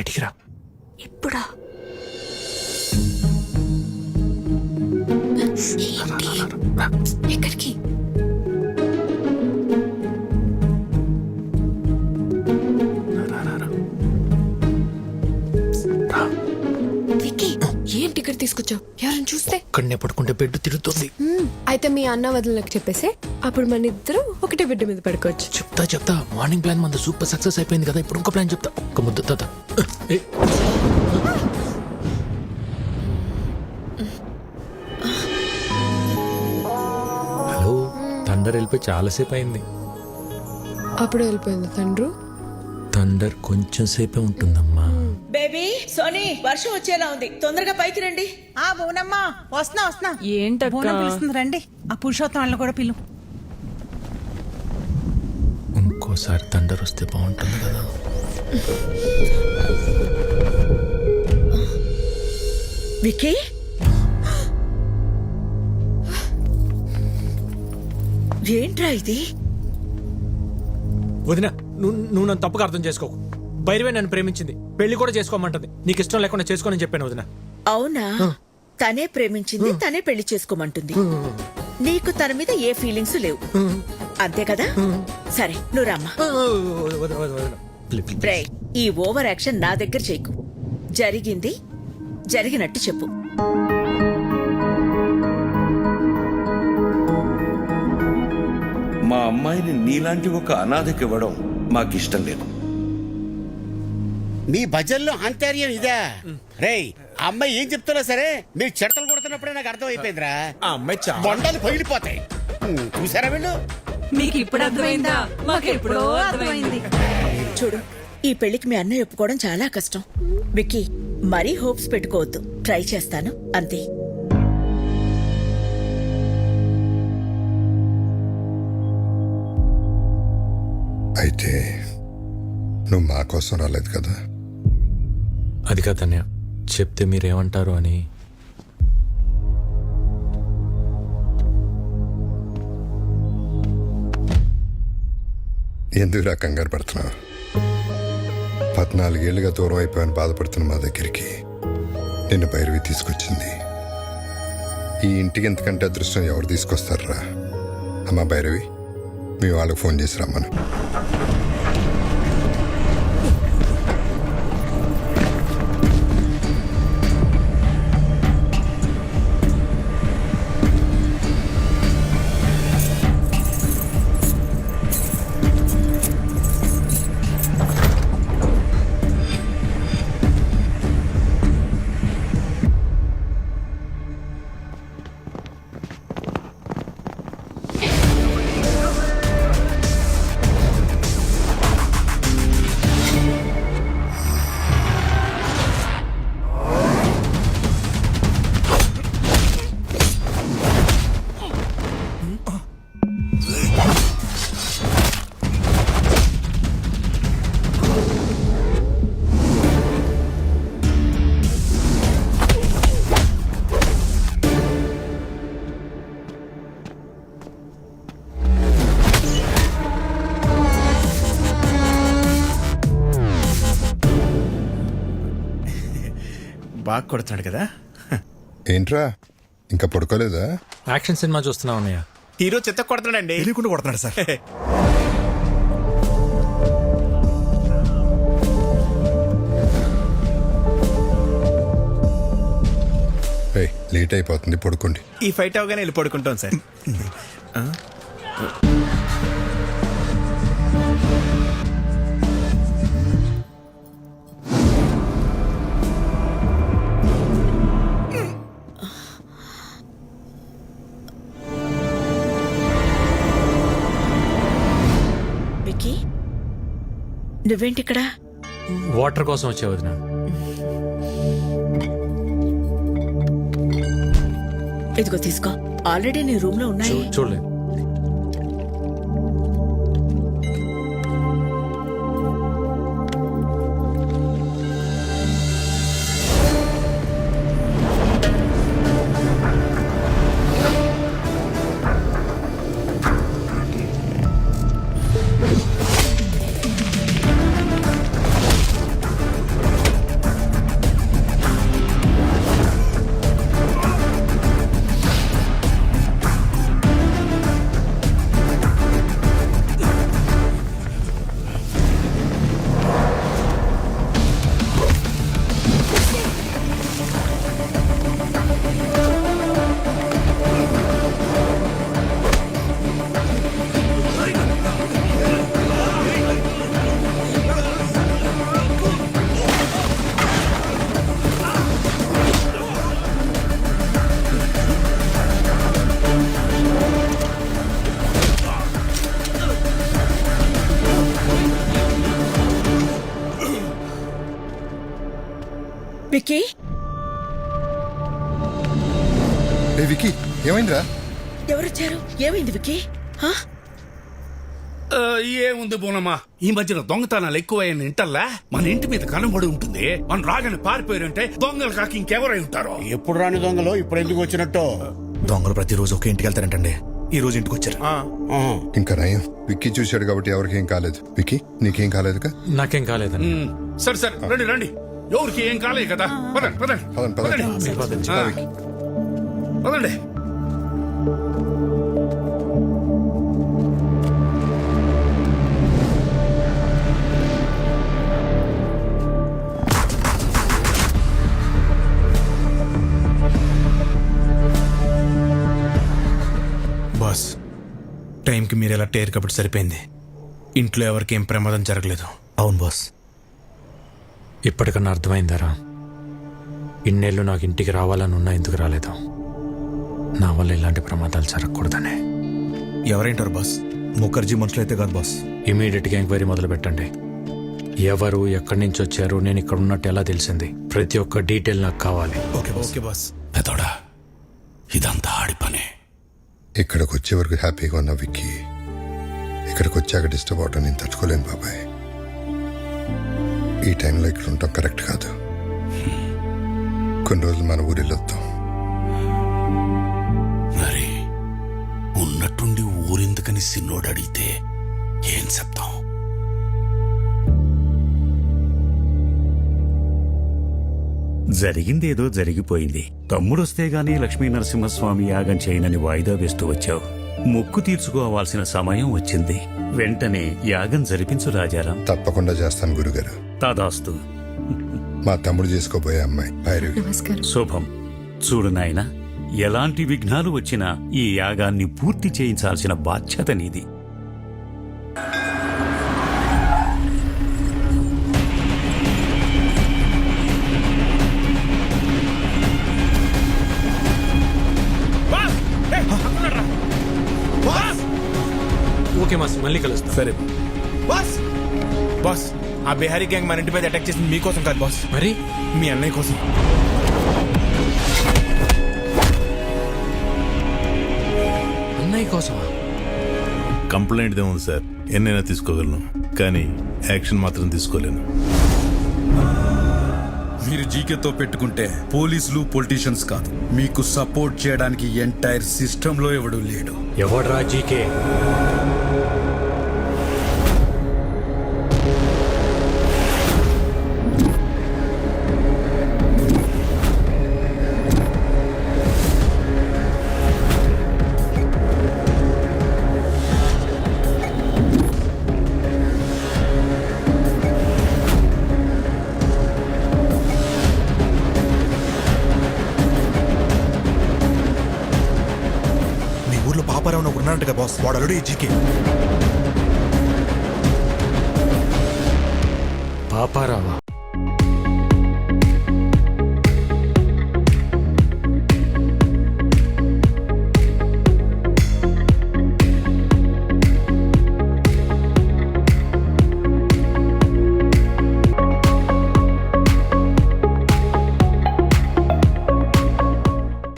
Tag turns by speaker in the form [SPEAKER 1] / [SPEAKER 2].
[SPEAKER 1] బయటికి రా.
[SPEAKER 2] ఇప్పుడా? ఎక్కడికి? తీసుకొచ్చావు. ఎవరైనా చూస్తే?
[SPEAKER 1] ఇక్కడనే పడుకుంటే బెడ్ తిరుగుతుంది.
[SPEAKER 2] మ్మ్, అయితే మీ అన్న వదినలకు చెప్పేసి అప్పుడు మన ఇద్దరు ఒకటే బిడ్డ మీద పడుకోవచ్చు.
[SPEAKER 1] చెప్తా చెప్తా. మార్నింగ్ ప్లాన్ మన సూపర్ సక్సెస్ అయిపోయింది కదా ఇప్పుడు ఇంకో ప్లాన్ చెప్తా. ఒక ముద్ద తాత. ఏ, హలో థండర్ వెళ్ళిపోయి చాలాసేపు అయింది.
[SPEAKER 2] అప్పుడు వెళ్ళిపోయింది తండ్రు.
[SPEAKER 1] థండర్ కొంచెం సేపే ఉంటుందమ్మా.
[SPEAKER 3] బేబీ సోనీ వర్షం వచ్చేలా ఉంది. తొందరగా పైకి రండి.
[SPEAKER 4] ఆ బోనమ్మా వస్తున్నా వస్తున్నా.
[SPEAKER 5] ఏంటక్కా?
[SPEAKER 4] బోనం పిలుస్తుంది రండి. ఆ పురుషోత్తం వాళ్ళని కూడా పిలు.
[SPEAKER 1] ఇంకోసారి థండర్ వస్తే బాగుంటుంది కదా.
[SPEAKER 3] విక్కీ? ఏంట్రా ఇది?
[SPEAKER 1] వదిన నువ్వు నువ్వు నన్ను తప్పుగా అర్థం చేసుకోకు. భైరవే నన్ను ప్రేమించింది. పెళ్ళి కూడా చేసుకోమంటుంది. నీకు ఇష్టం లేకుండా చేసుకోనని చెప్పాను వదిన.
[SPEAKER 3] అవునా? తనే ప్రేమించింది తనే పెళ్ళి చేసుకోమంటుంది. నీకు తన మీద ఏ ఫీలింగ్స్ లేవు. అంతే కదా? సరే నువ్వు రమ్మా. బ్రే ఈ ఓవర్ యాక్షన్ నా దగ్గర చేయకు. జరిగింది జరిగినట్టు చెప్పు.
[SPEAKER 6] మా అమ్మాయిని నీలాంటి ఒక అనాథకి ఇవ్వడం మాకిష్టం లేదు.
[SPEAKER 7] మీ భజనలో ఆంతర్యం ఇదా? రేయ్ ఆ అమ్మాయి ఏం చెప్తున్నా సరే మీరు చెడతలు కొడుతున్నప్పుడే నాకు అర్థం అయిపోయిందిరా
[SPEAKER 8] ఆ అమ్మాయి చాలా
[SPEAKER 7] బొండాలు పగిలిపోతాయి. ఉమ్, చూసారా వీళ్ళు?
[SPEAKER 5] మీకు ఇప్పుడు అర్థమైందా? మాకు ఎప్పుడో అర్థమైంది.
[SPEAKER 3] చూడు ఈ పెళ్ళికి మీ అన్నయ్య ఒప్పుకోవడం చాలా కష్టం. విక్కీ మరీ హోప్స్ పెట్టుకోవద్దు. ట్రై చేస్తాను. అంతే.
[SPEAKER 9] అయితే నువ్వు మా కోసం రాలేదు కదా?
[SPEAKER 1] అది కాదన్య చెప్తే మీరేమంటారు అని.
[SPEAKER 9] ఎందుకురా కంగారు పడుతున్నావు? పద్నాలుగేళ్ళుగా దూరం అయిపోయాను బాధపడుతున్న మా దగ్గరికి. నిన్ను భైరవి తీసుకొచ్చింది. ఈ ఇంటికి ఎంతకంటే అదృష్టం ఎవరు తీసుకొస్తారా అమ్మా భైరవి మీ వాళ్ళకి ఫోన్ చేసి రమ్మను.
[SPEAKER 8] బాగా కొడుతున్నాడు కదా.
[SPEAKER 9] ఏంట్రా? ఇంకా పడుకోలేదా?
[SPEAKER 1] యాక్షన్ సినిమా చూస్తున్నావు అన్నయ్య.
[SPEAKER 8] హీరో చెత్త కొడుతున్నాడండి. తెలియకుండా కొడుతున్నాడు సార్.
[SPEAKER 9] లేట్ అయిపోతుంది పడుకోండి.
[SPEAKER 8] ఈ ఫైట్ అవగానే వెళ్ళి పడుకుంటాం సార్.
[SPEAKER 3] నువ్వేంటిక్కడ?
[SPEAKER 1] వాటర్ కోసం వచ్చే వదిన.
[SPEAKER 3] ఇదిగో తీసుకో. ఆల్రెడీ నీ రూమ్లో ఉన్నాయి.
[SPEAKER 1] చూడలేదు
[SPEAKER 3] విక్కీ?
[SPEAKER 9] ఏ వికీ ఏమైందిరా?
[SPEAKER 3] ఎవరొచ్చారు? ఏమైంది హా?
[SPEAKER 10] ఆ, ఏముంది బోనమ్మా? ఈ మధ్యన దొంగతనాలు ఎక్కువయ్యని ఇంటల్లా మన ఇంటి మీద కనబడి ఉంటుంది. మన రాగానే పారిపోయారంటే దొంగలు కాక ఇంకెవరై ఉంటారో?
[SPEAKER 7] ఎప్పుడు రాని దొంగలు ఇప్పుడు ఎందుకు వచ్చినట్టు?
[SPEAKER 8] దొంగలు ప్రతిరోజు ఒక ఇంటికి వెళ్తారంటండి. ఈ రోజు ఇంటికి వచ్చారు.
[SPEAKER 7] ఆహా.
[SPEAKER 9] ఇంకా నయం విక్కీ చూశాడు కాబట్టి ఎవరికి ఏం కాలేదు. విక్కీ నీకేం కాలేదుగా?
[SPEAKER 1] నాకేం కాలేదని
[SPEAKER 10] ఉమ్, సరే సరే రండి రండి. ఎవరికి ఏం కాలేదు కదా. పదండి పదండి.
[SPEAKER 9] పదండి, పదండి.
[SPEAKER 10] పదండి. ఆ,
[SPEAKER 9] విక్కీ.
[SPEAKER 10] పదండి.
[SPEAKER 8] బాస్ టైంకి మీరు ఎలా టేర్ కాబట్టి సరిపోయింది? ఇంట్లో ఎవరికి ఏం ప్రమాదం జరగలేదు. అవును బాస్.
[SPEAKER 1] ఇప్పటికన్నా అర్థమైందారా? ఇన్నేళ్ళు నాకు ఇంటికి రావాలని ఉన్నా ఎందుకు రాలేదు? నా వల్ల ఇలాంటి ప్రమాదాలు జరగకూడదనే.
[SPEAKER 8] ఎవరేంటారు బాస్? ముఖర్జీ మనుషులు అయితే కాదు బాస్.
[SPEAKER 1] ఇమీడియట్గా ఎంక్వైరీ మొదలు పెట్టండి ఎవరు ఎక్కడి నుంచి వచ్చారు నేను ఇక్కడ ఉన్నట్టు ఎలా తెలిసింది? ప్రతి ఒక్క డీటెయిల్ నాకు కావాలి.
[SPEAKER 8] Okay okay boss.
[SPEAKER 10] పెదోడా ఇదంతా ఆడి పనే.
[SPEAKER 9] ఇక్కడికి వచ్చే వరకు హ్యాపీగా ఉన్న విక్కీ ఇక్కడికి వచ్చాక డిస్టర్బ్ అవటం నేను తట్టుకోలేను బాబాయ్. ఈ టైంలో ఇక్కడ ఉండటం కరెక్ట్ కాదు. కొన్ని రోజులు మన ఊరు వెళ్ళొద్దాం
[SPEAKER 10] మరి ఉన్నట్టుండి ఊరెందుకని సిన్నోడు అడిగితే ఏం చెప్తాం?
[SPEAKER 11] జరిగిందేదో జరిగిపోయింది. తమ్ముడొస్తే గాని లక్ష్మీ నరసింహస్వామి యాగం చేయనని వాయిదా వేస్తూ వచ్చావు. మొక్కు తీర్చుకోవాల్సిన సమయం వచ్చింది. వెంటనే యాగం జరిపించు రాజారాం.
[SPEAKER 9] తప్పకుండా చేస్తాను గురుగారు.
[SPEAKER 11] తదాస్తు
[SPEAKER 9] మా తమ్ముడు చేసుకోబోయే అమ్మాయి భైరవి.
[SPEAKER 2] నమస్కారం.
[SPEAKER 11] శుభం. చూడు నాయనా ఎలాంటి విఘ్నాలు వచ్చినా ఈ యాగాన్ని పూర్తి చేయించాల్సిన బాధ్యత నీది.
[SPEAKER 1] ఓకే మాస్ మళ్ళీ కలుస్తాం.
[SPEAKER 8] సరే. బాస్! బాస్! ఆ బిహారీ గ్యాంగ్ మన ఇంటి మీద అటాక్ చేసింది మీకోసం కాదు బాస్
[SPEAKER 1] మరి?
[SPEAKER 8] మీ అన్నయ్య కోసం.
[SPEAKER 1] అన్నయ్య కోసమా?
[SPEAKER 12] కంప్లైంట్ ఉంది సార్. ఎన్నైనా తీసుకోగలను. కానీ యాక్షన్ మాత్రం తీసుకోలేను.
[SPEAKER 6] మీరు జీకేతో పెట్టుకుంటే పోలీసులు పొలిటీషియన్స్ కాదు. మీకు సపోర్ట్ చేయడానికి ఎంటైర్ సిస్టంలో ఎవడు లేడు.
[SPEAKER 1] ఎవడ్రా జీకే?
[SPEAKER 8] పాపారావు ఒకరు బాస్ వాడు అల్లుడు జీకే.
[SPEAKER 1] పాపారావా.